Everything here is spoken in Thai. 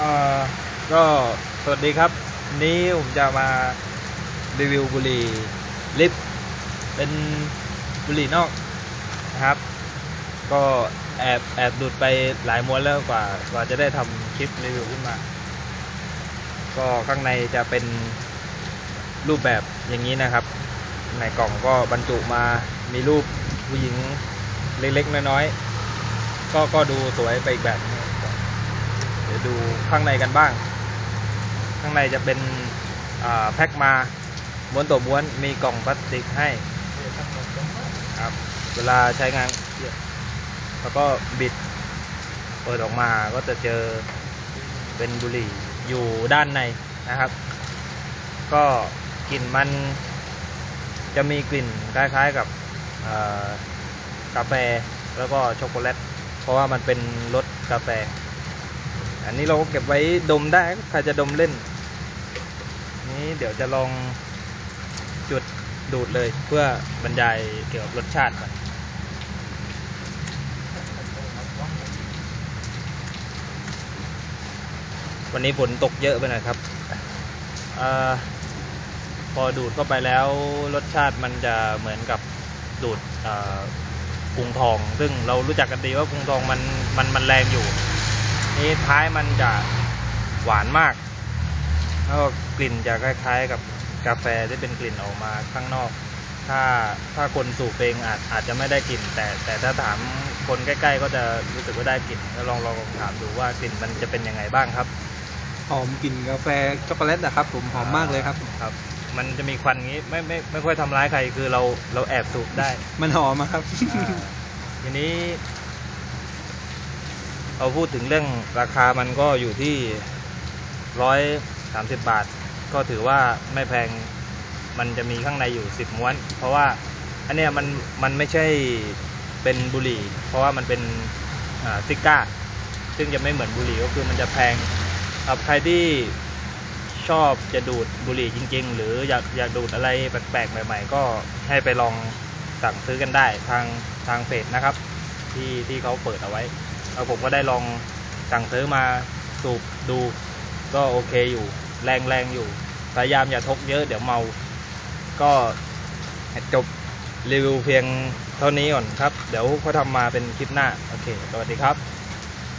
ก็สวัสดีครับวันนี้ผมจะมารีวิวบุหรี่ลิปเป็นบุหรี่นอกนะครับ ก็แอบแอบดูดไปหลายม้วนแล้วกว่ากว่าจะได้ทำคลิปรีวิวขึ้นมา ก็ข้างในจะเป็นรูปแบบอย่างนี้นะครับ ในกล่องก็บรรจุมามีรูปผู้หญิงเล็กๆน้อยๆก็ก็ดูสวยไปอีกแบบนึง ดี๋ยวดูข้างในกันบ้าง ข้างในจะเป็นแพ็คมาม้วนต่อม้วนมีกล่องพลาสติกให้ครับเวลาใช้งานแล้วก็บิดเปิดออกมาก็จะเจอเป็นบุหรี่อยู่ด้านในนะครับ ก็กลิ่นมันจะมีกลิ่นคล้ายๆกับกาแฟแล้วก็ช็อกโกแลตเพราะว่ามันเป็นรสกาแฟ อันนี้เราก็เก็บไว้ดมได้ใครจะดมเล่น นี้เดี๋ยวจะลองจุดดูดเลยเพื่อบรรยายเกี่ยวกับรสชาติก่อนวันนี้ฝนตกเยอะไปหน่อยครับอพอดูดเข้าไปแล้วรสชาติมันจะเหมือนกับดูดกรุงทอง ซึ่งเรารู้จักกันดีว่ากรุงทองมันมันมันแรงอยู่ นี่ท้ายมันจะหวานมาก แล้วก็กลิ่นจะคล้ายๆ กับกาแฟที่เป็นกลิ่นออกมาข้างนอก ถ้าถ้าคนสูบเองอาจอาจจะไม่ได้กลิ่น แต่แต่ถ้าถามคนใกล้ ๆ ก็จะรู้สึกว่าได้กลิ่นก็ลองลองถามดูว่ากลิ่นมันจะเป็นยังไงบ้างครับหอมกลิ่นกาแฟช็อกโกแลตนะครับ ผมหอมมากเลยครับครับ มันจะมีควันงี้ไม่ไม่ไม่ค่อยทำร้ายใครคือเราเราแอบสูบได้ มันหอมอะครับอ่าทีนี้ เราพูดถึงเรื่องราคามันก็อยู่ที่ร้อยสามสิบบาท ก็ถือว่าไม่แพงมันจะมีข้างในอยู่สิบม้วน เพราะว่าอันเนี้ยมันมันไม่ใช่เป็นบุหรี่ เพราะว่ามันเป็นซิก้า ซึ่งจะไม่เหมือนบุหรี่ก็คือมันจะแพงครับใครที่ชอบจะดูดบุหรี่จริง ๆ หรืออยากอยากดูดอะไรแปลกๆใหม่ ๆ ก็ให้ไปลองสั่งซื้อกันได้ทางทางเพจนะครับ ที่ที่เขาเปิดเอาไว้ แล้วผมก็ได้ลองสั่งซื้อมาสูบดูก็โอเคอยู่ แรงแรงอยู่ พยายามอย่าทกเยอะเดี๋ยวเมา ก็จบรีวิวเพียงเท่านี้ก่อนครับ เดี๋ยวเขาทำมาเป็นคลิปหน้า โอเค สวัสดีครับ